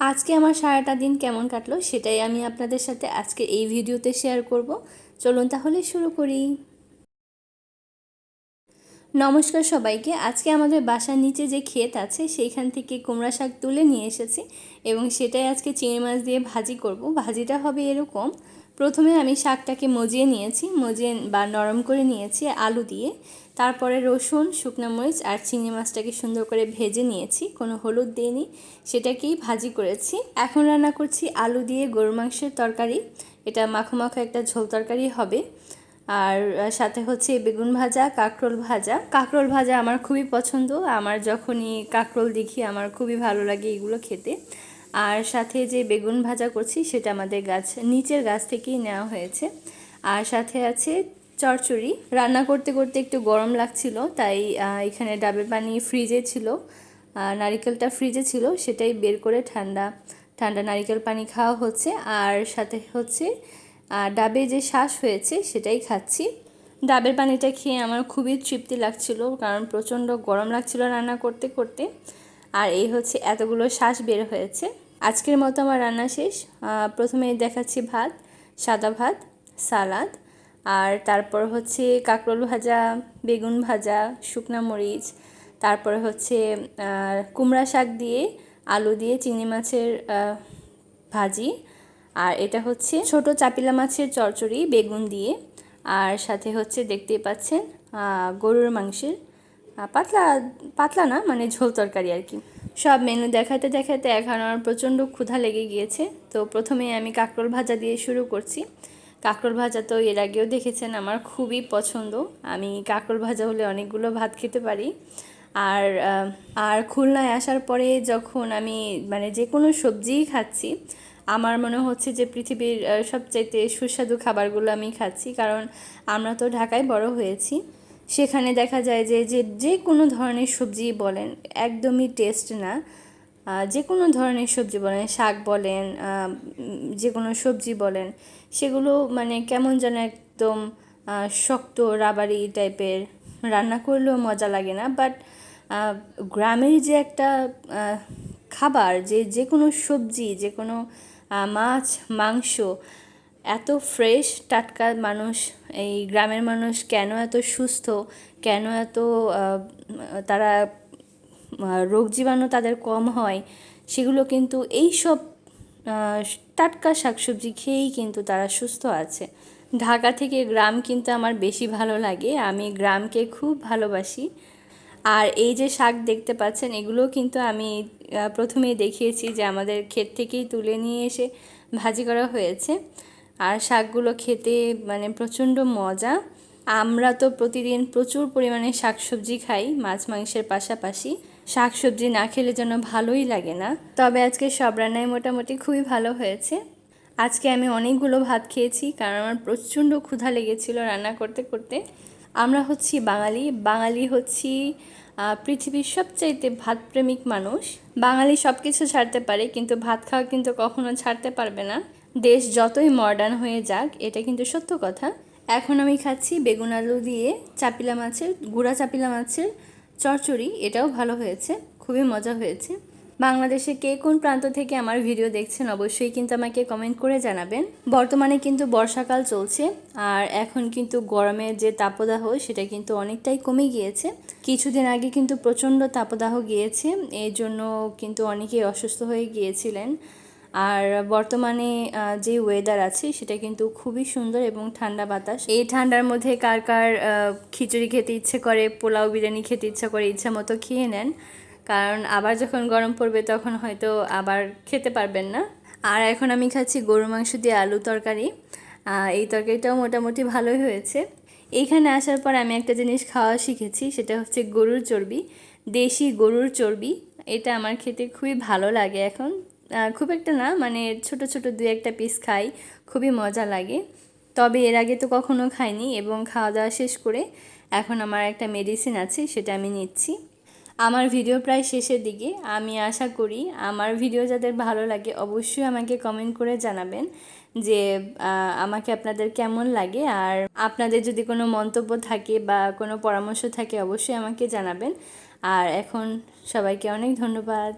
আজকে আমার সারাটা দিন কেমন কাটলো সেটাই আমি আপনাদের সাথে আজকে এই ভিডিওতে শেয়ার করব। চলুন তাহলে শুরু করি। নমস্কার সবাইকে। আজকে আমাদের বাসার নিচে যে ক্ষেত আছে, সেইখান থেকে কুমড়া শাক তুলে নিয়ে এসেছি এবং সেটাই আজকে চিংড়ি মাছ দিয়ে ভাজি করব। ভাজিটা হবে এরকম, প্রথমে আমি শাকটাকে মজিয়ে নিয়েছি, মজিয়ে বা নরম করে নিয়েছি আলু দিয়ে। তারপরে রসুন, শুকনো মরিচ আর চিংড়ি মাছটাকে সুন্দর করে ভেজে নিয়েছি, কোনো হলুদ দিইনি, সেটাকেই ভাজি করেছি। এখন রান্না করছি আলু দিয়ে গরু মাংসের তরকারি। এটা মাখো মাখো একটা ঝোল তরকারি হবে। আর সাথে হচ্ছে বেগুন ভাজা, কাঁকরোল ভাজা। কাঁকরোল ভাজা আমার খুবই পছন্দ। আমার যখনই কাঁকরোল দেখি, আমার খুবই ভালো লাগে এগুলো খেতে। আর সাথে যে বেগুন ভাজা করছি, সেটা আমাদের গাছ, নিচের গাছ থেকেই নেওয়া হয়েছে। আর সাথে আছে চরচড়ি রান্না করতে করতে একটু গরম লাগছিল, তাই এখানে ডাবের পানি ফ্রিজে ছিল। নারিকেলটা ফ্রিজে ছিল, সেটাই বের করে ঠান্ডা ঠান্ডা নারিকেল পানি খাওয়া হচ্ছে। আর সাথে হচ্ছে ডাবে যে শ্বাস হয়েছে সেটাই খাচ্ছি। ডাবের পানিটা খেয়ে আমার খুবই তৃপ্তি লাগছিল, কারণ প্রচণ্ড গরম লাগছিল রান্না করতে করতে। আর এই হচ্ছে এতগুলো শ্বাস বের হয়েছে। আজকের মতো আমার রান্না শেষ। প্রথমে দেখাচ্ছি ভাত, সাদা ভাত, সালাদ। আর তারপর হচ্ছে কাঁকরোল ভাজা, বেগুন ভাজা, শুকনা মরিচ। তারপরে হচ্ছে কুমড়া শাক দিয়ে, আলু দিয়ে, চিংড়ি মাছের ভাজি। আর এটা হচ্ছে ছোট চাপিলা মাছের চরচড়ি, বেগুন দিয়ে। আর সাথে হচ্ছে দেখতেই পাচ্ছেন গরুর মাংসের পাতলা পাতলা না মানে ঝোল তরকারি আর কি। সব মেনু দেখাতে দেখাতে এখন আমার প্রচণ্ড ক্ষুধা লেগে গিয়েছে। তো প্রথমে আমি কাঁকরোল ভাজা দিয়ে শুরু করছি। কাঁকরোল ভাজা তো এর আগেও দেখেছেন, আমার খুবই পছন্দ। আমি কাঁকরোল ভাজা হলে অনেকগুলো ভাত খেতে পারি। আর আর খুলনায় আসার পরে যখন আমি মানে যে কোনো সবজিই খাচ্ছি আমার মনে হচ্ছে যে পৃথিবীর সবচাইতে সুস্বাদু খাবারগুলো আমি খাচ্ছি। কারণ আমরা তো ঢাকায় বড় হয়েছি। সেখানে দেখা যায় যে যে যে কোনো ধরনের সবজি বলেন, একদমই টেস্ট না। যে কোনো ধরনের সবজি বলেন, শাক বলেন যে কোনো সবজি বলেন, সেগুলো মানে কেমন যেন একদম শক্ত রাবারি টাইপের রান্না করলেও মজা লাগে না। বাট গ্রামের যে একটা খাবার, যে যে কোনো সবজি, যে কোনো মাছ, মাংস, এত ফ্রেশ টাটকা মানুষ, এই গ্রামের মানুষ কেন এত সুস্থ? কেন এত তারা রোগ জীবাণু তাদের কম হয়? সেগুলো কিন্তু এই সব টাটকা শাকসবজি খেয়েই কিন্তু তারা সুস্থ আছে। ঢাকা থেকে গ্রাম কিন্তু আমার বেশি ভালো লাগে। আমি গ্রামকে খুব ভালোবাসি। আর এই যে শাক দেখতে পাচ্ছেন এগুলো কিন্তু আমি প্রথমেই দেখিয়েছি যে আমাদের ক্ষেত থেকেই তুলে নিয়ে এসে ভাজি করা হয়েছে। আর শাকগুলো খেতে মানে প্রচণ্ড মজা। আমরা তো প্রতিদিন প্রচুর পরিমাণে শাকসবজি খাই মাছ মাংসের পাশাপাশি। শাকসবজি না খেলে যেন ভালোই লাগে না। তবে আজকে সব রান্নায় মোটামুটি খুবই ভালো হয়েছে। আজকে আমি অনেকগুলো ভাত খেয়েছি, কারণ আমার প্রচণ্ড ক্ষুধা লেগেছিল রান্না করতে করতে। আমরা হচ্ছি বাঙালি বাঙালি হচ্ছি পৃথিবীর সবচাইতে ভাতপ্রেমিক মানুষ। বাঙালি সব কিছু ছাড়তে পারে, কিন্তু ভাত খাওয়া কিন্তু কখনো ছাড়তে পারবে না। দেশ যতই মডার্ন হয়ে যাক, এটা কিন্তু সত্য কথা। এখন আমি খাচ্ছি বেগুন আলু দিয়ে চাপিলা মাছের, গুঁড়া চাপিলা মাছের চচ্চড়ি, এটাও ভালো হয়েছে, খুবই মজা হয়েছে। বাংলাদেশে কে কোন প্রান্ত থেকে আমার ভিডিও দেখছেন অবশ্যই কিন্তু আমাকে কমেন্ট করে জানাবেন। বর্তমানে কিন্তু বর্ষাকাল চলছে, আর এখন কিন্তু গরমের যে তাপদাহ, সেটা কিন্তু অনেকটাই কমে গিয়েছে। কিছুদিন আগে কিন্তু প্রচণ্ড তাপদাহ গিয়েছে এই জন্য কিন্তু অনেকেই অসুস্থ হয়ে গিয়েছিলেন। আর বর্তমানে যে ওয়েদার আছে, সেটা কিন্তু খুবই সুন্দর এবং ঠান্ডা বাতাস। এই ঠান্ডার মধ্যে কার কার খিচুড়ি খেতে ইচ্ছে করে, পোলাও বিরিয়ানি খেতে ইচ্ছা করে, ইচ্ছা মতো খেয়ে নেন। কারণ আবার যখন গরম পড়বে তখন হয়তো আবার খেতে পারবেন না। আর এখন আমি খাচ্ছি গরু মাংস দিয়ে আলু তরকারি। এই তরকারিটাও মোটামুটি ভালোই হয়েছে। এইখানে আসার পর আমি একটা জিনিস খাওয়া শিখেছি, সেটা হচ্ছে গরুর চর্বি, দেশি গরুর চর্বি। এটা আমার খেতে খুবই ভালো লাগে এখন। খুব একটা না মানে ছোট ছোট দু একটা পিস খাই, খুবই মজা লাগে। তবে এর আগে তো কখনো খাইনি এবং খাওয়া দাওয়া শেষ করে এখন আমার একটা মেডিসিন আছে, সেটা আমি নিচ্ছি। আমার ভিডিও প্রায় শেষের দিকে। আমি আশা করি আমার ভিডিও যাদের ভালো লাগে অবশ্যই আমাকে কমেন্ট করে জানাবেন যে আমাকে আপনাদের কেমন লাগে। আর আপনাদের যদি কোনো মন্তব্য থাকে বা কোনো পরামর্শ থাকে অবশ্যই আমাকে জানাবেন। আর এখন সবাইকে অনেক ধন্যবাদ।